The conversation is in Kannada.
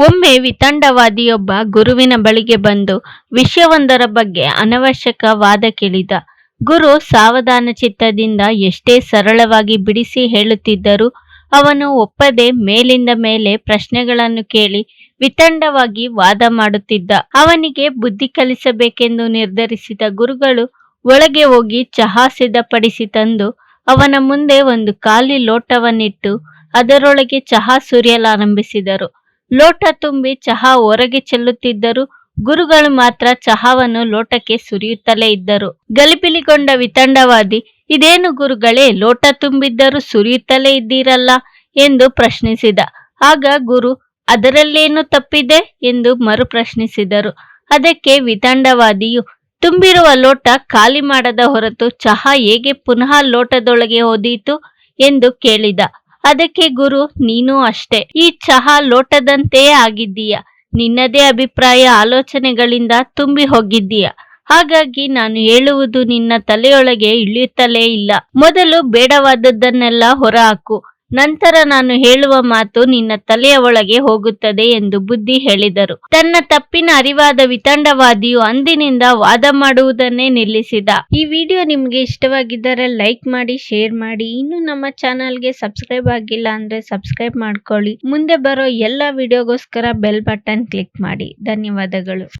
ಒಮ್ಮೆ ವಿತಂಡವಾದಿಯೊಬ್ಬ ಗುರುವಿನ ಬಳಿಗೆ ಬಂದು ವಿಷಯವೊಂದರ ಬಗ್ಗೆ ಅನವಶ್ಯಕ ವಾದ ಕೇಳಿದ. ಗುರು ಸಾವಧಾನ ಚಿತ್ತದಿಂದ ಎಷ್ಟೇ ಸರಳವಾಗಿ ಬಿಡಿಸಿ ಹೇಳುತ್ತಿದ್ದರೂ ಅವನು ಒಪ್ಪದೆ ಮೇಲಿಂದ ಮೇಲೆ ಪ್ರಶ್ನೆಗಳನ್ನು ಕೇಳಿ ವಿತಂಡವಾಗಿ ವಾದ ಮಾಡುತ್ತಿದ್ದ. ಅವನಿಗೆ ಬುದ್ಧಿ ಕಲಿಸಬೇಕೆಂದು ನಿರ್ಧರಿಸಿದ ಗುರುಗಳು ಒಳಗೆ ಹೋಗಿ ಚಹಾ ಸಿದ್ಧಪಡಿಸಿ ತಂದು ಅವನ ಮುಂದೆ ಒಂದು ಖಾಲಿ ಲೋಟವನ್ನಿಟ್ಟು ಅದರೊಳಗೆ ಚಹಾ ಸುರಿಯಲಾರಂಭಿಸಿದರು. ಲೋಟ ತುಂಬಿ ಚಹಾ ಹೊರಗೆ ಚೆಲ್ಲುತ್ತಿದ್ದರು ಗುರುಗಳು ಮಾತ್ರ ಚಹಾವನ್ನು ಲೋಟಕ್ಕೆ ಸುರಿಯುತ್ತಲೇ ಇದ್ದರು. ಗಲಿಬಿಲಿಗೊಂಡ ವಿತಂಡವಾದಿ, ಇದೇನು ಗುರುಗಳೇ, ಲೋಟ ತುಂಬಿದ್ದರೂ ಸುರಿಯುತ್ತಲೇ ಇದ್ದೀರಲ್ಲ? ಎಂದು ಪ್ರಶ್ನಿಸಿದ. ಆಗ ಗುರು, ಅದರಲ್ಲೇನು ತಪ್ಪಿದೆ? ಎಂದು ಮರು ಪ್ರಶ್ನಿಸಿದರು. ಅದಕ್ಕೆ ವಿತಂಡವಾದಿಯು, ತುಂಬಿರುವ ಲೋಟ ಖಾಲಿ ಮಾಡದ ಹೊರತು ಚಹಾ ಹೇಗೆ ಪುನಃ ಲೋಟದೊಳಗೆ ಹೋದೀತು? ಎಂದು ಕೇಳಿದ. ಅದಕ್ಕೆ ಗುರು, ನೀನು ಅಷ್ಟೇ. ಈ ಚಹಾ ಲೋಟದಂತೆಯೇ ಆಗಿದ್ದೀಯ. ನಿನ್ನದೇ ಅಭಿಪ್ರಾಯ ಆಲೋಚನೆಗಳಿಂದ ತುಂಬಿ ಹೋಗಿದ್ದೀಯ. ಹಾಗಾಗಿ ನಾನು ಹೇಳುವುದು ನಿನ್ನ ತಲೆಯೊಳಗೆ ಇಳಿಯುತ್ತಲೇ ಇಲ್ಲ. ಮೊದಲು ಬೇಡವಾದದ್ದನ್ನೆಲ್ಲ ಹೊರಹಾಕು. ನಂತರ ನಾನು ಹೇಳುವ ಮಾತು ನಿನ್ನ ತಲೆಯ ಒಳಗೆ ಹೋಗುತ್ತದೆ ಎಂದು ಬುದ್ಧಿ ಹೇಳಿದರು. ತನ್ನ ತಪ್ಪಿನ ಅರಿವಾದ ವಿತಂಡವಾದಿಯು ಅಂದಿನಿಂದ ವಾದ ಮಾಡುವುದನ್ನೇ ನಿಲ್ಲಿಸಿದ. ಈ ವಿಡಿಯೋ ನಿಮಗೆ ಇಷ್ಟವಾಗಿದ್ದರೆ ಲೈಕ್ ಮಾಡಿ, ಶೇರ್ ಮಾಡಿ. ಇನ್ನು ನಮ್ಮ ಚಾನಲ್ಗೆ ಸಬ್ಸ್ಕ್ರೈಬ್ ಆಗಿಲ್ಲ ಅಂದ್ರೆ ಸಬ್ಸ್ಕ್ರೈಬ್ ಮಾಡ್ಕೊಳ್ಳಿ. ಮುಂದೆ ಬರೋ ಎಲ್ಲ ವಿಡಿಯೋಗೋಸ್ಕರ ಬೆಲ್ ಬಟನ್ ಕ್ಲಿಕ್ ಮಾಡಿ. ಧನ್ಯವಾದಗಳು.